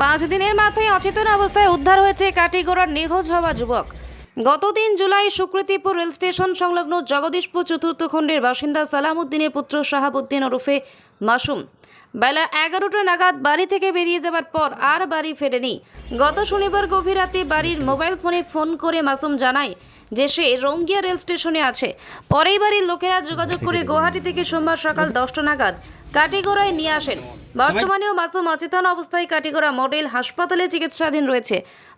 পাঁচ দিনের মাথায় অচেতন অবস্থায় উদ্ধার হয়েছে কাটিগড়ার নিখোঁজ হওয়া যুবক। গত তিন জুলাই সুকৃতিপুর রেল স্টেশন সংলগ্ন জগদীশপুর চতুর্থ খণ্ডের বাসিন্দা সালামউদ্দিনের পুত্র শাহাবুদ্দিন ওরফে মাসুম। বেলা এগারোটা নাগাদ বাড়ি থেকে বেরিয়ে যাবার পর আর বাড়ি ফেরেনি। গত শনিবার গভীর রাতে বাড়ির মোবাইল ফোনে ফোন করে মাসুম জানায় যে সে রঙ্গিয়া রেল স্টেশনে আছে। পরেই বাড়ির লোকেরা যোগাযোগ করে গুয়াহাটি থেকে সোমবার সকাল দশটা নাগাদ কাটিগড়ায় নিয়ে আসেন। বর্তমানেও মাসুম অচেতন অবস্থায় কাটিগড়া মডেল হাসপাতালে চিকিৎসাধীন রয়েছে।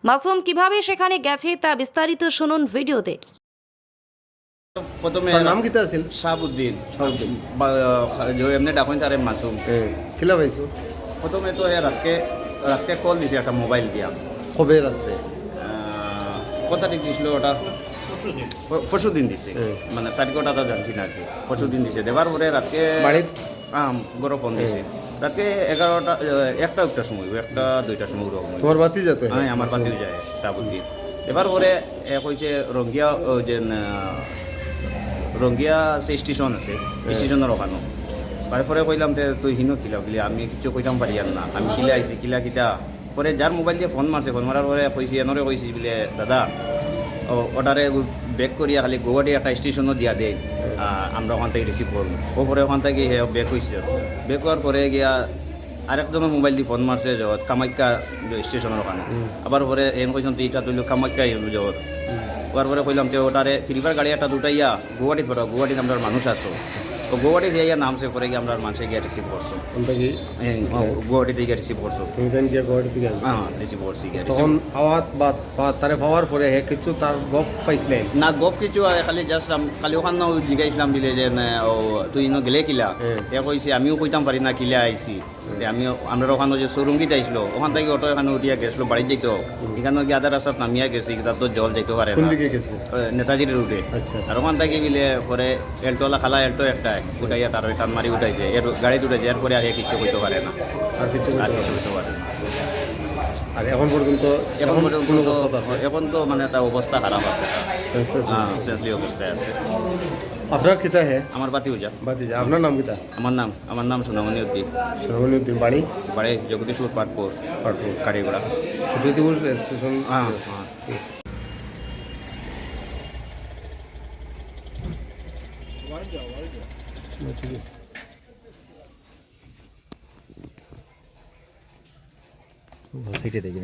মাসুম কীভাবে সেখানে গেছে তা বিস্তারিত শুনুন ভিডিওতে। প্রথমে তার নাম কিতা আছিল? শাহাবুদ্দিন। শাহাবুদ্দিন। এমনি ডাকুন তারে মাসুম। কিলা পাইছো প্রথমে তো রাতকে রাতকে কল দিছে একটা মোবাইল দিয়া। কবে রাত্রে? দিছিল ওটা? পরশু দিন দিছে। মানে তারিখটা তো জানছি না আর কি। পরশু দিন দিছে। দেবার পরে রাতকে বাড়িত? হ্যাঁ গরো ফোন দিছে। রাতকে এগারোটা একটা একটা সময় একটা দুইটা সময় ওরকম হইছে। তোমার বাতি যেত? হ্যাঁ আমার বাতিল যায় শাহাবুদ্দিন এবার পরে এ কইছে রঙ্গিয়া যে রঙ্গিয়া যে স্টেশন আছে স্টেশনের ওখানো। তারপরে কইলাম যে তুই হিনো কিলা? বলি আমি কিছু কইতাম পারি আর না। আমি কিলা আইছি কিলা কিতা? পরে যার মোবাইল দিয়ে ফোন মারছে ফোন মারার পরে কইছি এনরে কইছি বলে দাদা ও ওটারে ব্যাক করিয়া খালি গুয়াহাটি একটা স্টেশনও দিয়া দেয় আমরা ওখান থেকে রিসিভ করব। ওপরে পরে ওখান থেকে হে বেক হয়েছে বেক হওয়ার পরে গিয়া আরেকজনের মোবাইল দিয়ে ফোন মারছে জগৎ কামাখ্যা স্টেশনের ওখানে। আবার পরে এম কইছেন তো এটা তুইলো কামাখ্যা জগৎ। ওয়ার পরে কইলাম তো ওটারে ফিলিপার গাড়ি একটা দুটাইয়া গুয়াহাটি ফটো গুয়াহাটিতে আমরা মানুষ আছো। তো গুয়াহাটি দিয়ে নামছে পরে গিয়ে আমরা মানুষে গিয়ে রিসিভ করছ। গুয়াহাটি থেকে রিসিভ করছ। তুমি কেন গিয়া গুয়াহাটি থেকে হ্যাঁ রিসিভ করছি তখন বা বা তারে পাওয়ার পরে হে কিছু তার গপ পাইছিলে? না গপ কিছু খালি জাস্ট খালি ওখানে জিগাইছিলাম দিলে যে না, ও তুই ইনো গেলে কিলা? হুম। এ কইছে আমিও কইতাম পারি না কিলা আইছি। যে আমি আমরা ওখানে যে শোরুমকিতে আইছিল ওখান থেকে অটো এখানে উঠিয়া গেছিল বাড়ি যাইতো এখানে গিয়ে আধা রাস্তাত নামিয়া গেছি তার তো জল যাইতে পারে নেতাজির রুটে। আচ্ছা। আর ওখান থেকে গেলে পরে এলটোলা খালা এলটো একটা উঠাইয়া তার মারি উঠাইছে এর গাড়ি উঠেছে এরপরে আর কিছু কইতে পারে না। আর কিছু আর করতে কিছু পারে পারে না। আর এখন পর্যন্ত এখন এখন পর্যন্ত আছে? এখন তো মানে একটা অবস্থা খারাপ আছে। সেন্সলেস হ্যাঁ অবস্থায় আছে। আপনার কিতা হে? আমার আপনার নাম কিতা? আমার নাম আমার নাম সোনামণি উদ্দিন। সরমণি উদ্দিন। বাড়ি? বাড়ি জগদীশপুর পাটপুর। পাটপুর। কারিগোড়া। সুপ্রীতিপুর স্টেশন? হ্যাঁ হ্যাঁ। ঠিক আছে। না, ঠিক আছে সাইডে দেখি